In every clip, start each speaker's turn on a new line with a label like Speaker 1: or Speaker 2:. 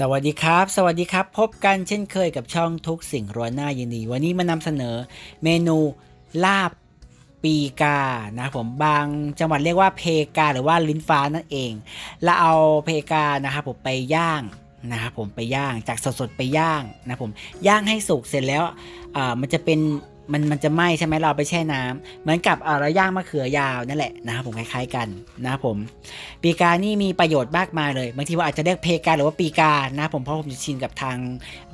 Speaker 1: สวัสดีครับ สวัสดีครับ พบกันเช่นเคยกับช่องทุกสิ่งร้วนหน้ายินดี วันนี้มานำเสนอเมนูลาบปีกานะผมบางจังหวัดเรียกว่าเพกาหรือว่าลิ้นฟ้านั่นเองแล้วเอาเพกานะครับผมไปย่างนะครับผมไปย่างจากสดๆไปย่างนะผมย่างให้สุกเสร็จแล้วมันจะเป็น มันมันจะไหม้ใช่ไหมเราไปแช่น้ำเหมือนกับเอ่อเราย่างมะเขือยาวนั่นแหละนะครับผมคล้ายๆกันนะครับผมปีกานี่มีประโยชน์มากมายเลยบางทีว่าอาจจะเรียกเพกาหรือว่าปีกานะผมเพราะผมจะชินกับทาง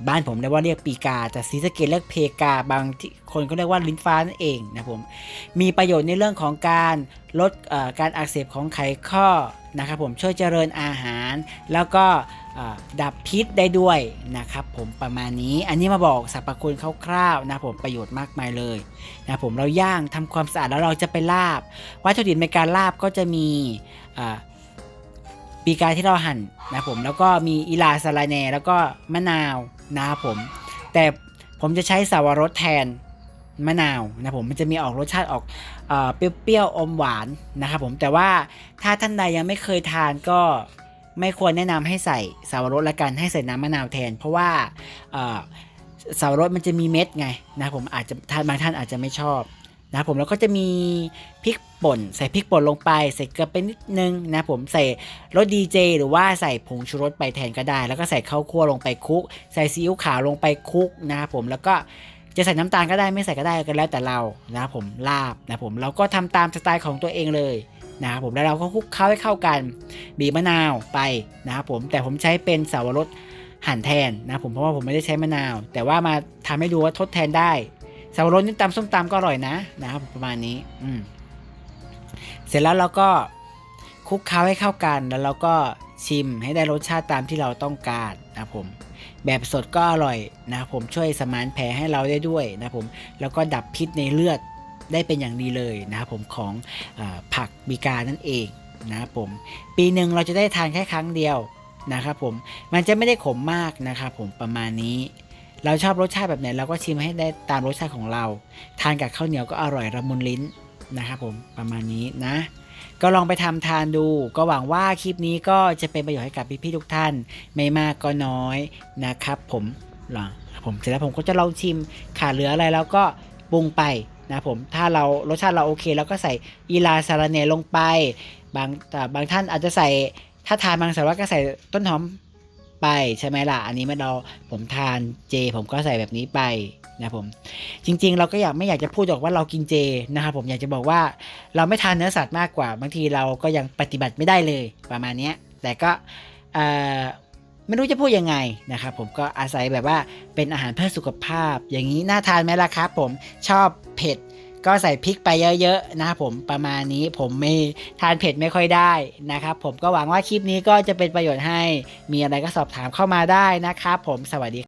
Speaker 1: บ้านผมได้ว่าเรียกปีกา แต่ศรีสเกดเรียกเพกาบางที่คนก็เรียกว่าลิ้นฟ้านั่นเองนะผมมีประโยชน์ในเรื่องของการลดเอ่อการอักเสบของไขข้อนะครับผมช่วยเจริญอาหารแล้วก็ ดับพิษได้ด้วยนะครับผมประมาณนี้อันนี้มาบอกสรรพคุณคร่าวๆนะผมประโยชน์มากมายเลยนะผมเราย่างทำความสะอาดแล้วเราจะไปลาบ วัตถุดิบในการลาบก็จะมีปีกาที่เราหั่นนะผมแล้วก็มีอิลาสาลาแนแล้วก็มะนาวนะครับผมแต่ผมจะใช้สาวรสแทนมะนาวนะผมมันจะมีออกรสชาติออกเอ่อเปรี้ยวๆอมหวานนะครับผมแต่ว่าถ้าท่านใดยังไม่เคยทานก็ ไม่ควรแนะนำให้ใส่สาวรสละกันให้ใส่น้ำมะนาวแทน เพราะว่าเสาวรสมันจะมีเม็ดไงนะผมอาจจะท่านบางท่านอาจจะไม่ชอบนะผมแล้วก็จะมีพริกป่น ใส่พริกป่นลงไป ใส่เกลือไปนิดนึงนะผมใส่รสดีเจหรือว่าใส่ผงชูรสไปแทนก็ได้ แล้วก็ใส่ข้าวคั่วลงไปคลุก ใส่ซีอิ๊วขาวลงไปคลุกนะครับผมแล้วก็จะใส่น้ำตาลก็ได้ไม่ใส่ก็ได้ก็แล้วแต่เรานะผมลาบนะผมเราก็ทำตามสไตล์ของตัวเองเลย นะครับผมแล้วเราก็คลุกเคล้าให้เข้ากันบีบมะนาวไปนะครับผมแต่ผมใช้เป็นสาวรสหั่นแทนนะครับผมเพราะว่าผมไม่ได้ใช้มะนาว แต่ว่ามาทำให้ดูว่าทดแทนได้สาวรสนี่ตำส้มตำก็อร่อยนะนะครับประมาณนี้อืมเสร็จแล้วเราก็คลุกเคล้าให้เข้ากัน แล้วเราก็ชิมให้ได้รสชาติตามที่เราต้องการนะครับผม แบบสดก็อร่อยนะครับผมช่วยสมานแผลให้เราได้ด้วยนะครับผมแล้วก็ดับพิษในเลือด ได้เป็นอย่างดีเลยนะครับผมของอผักบีกานั่นเองนะครับผมปีหนึ่งเราจะได้ทานแค่ครั้งเดียวนะครับผมมันจะไม่ได้ขมมากนะครับผมประมาณนี้ เราชอบรสชาติแบบไหนเราก็ชิมให้ได้ตามรสชาติของเรา ทานกับข้าวเหนียวก็อร่อยระมุนลิ้นนะครับผมประมาณนี้นะ ก็ลองไปทำทานดู ก็หวังว่าคลิปนี้ก็จะเป็นประโยชน์ให้กับพี่ๆทุกท่าน ไม่มากก็น้อยนะครับ ผมหลองผมเสร็จแล้วผมก็จะลองชิมขาดเหลืออะไรแล้วก็ปรุงไป นะผมถ้าเรารสชาติเราโอเคแล้วก็ใส่อีลาซาลาเนลงไป บางแต่บางท่านอาจจะใส่ถ้าทานบางสารวัตรก็ใส่ต้นหอมไปใช่ไหมล่ะ อันนี้ไม่เราผมทานเจ ผมก็ใส่แบบนี้ไปนะผมจริง ๆ เราก็อยากไม่อยากจะพูดหรอกว่าเรากินเจนะครับผมอยากจะบอกว่าเราไม่ทานเนื้อสัตว์มากกว่า บางทีเราก็ยังปฏิบัติไม่ได้เลยประมาณนี้แต่ก็ไม่รู้จะพูดยังไงนะครับผมก็อาศัยแบบว่าเป็นอาหารเพื่อสุขภาพ อย่างนี้น่าทานไหมล่ะครับผมชอบ เผ็ดก็ใส่พริกไปเยอะๆนะครับผมประมาณนี้ผมไม่ทานเผ็ดไม่ค่อยได้นะครับ ผมก็หวังว่าคลิปนี้ก็จะเป็นประโยชน์ให้มีอะไรก็สอบถามเข้ามาได้นะครับ ผมสวัสดี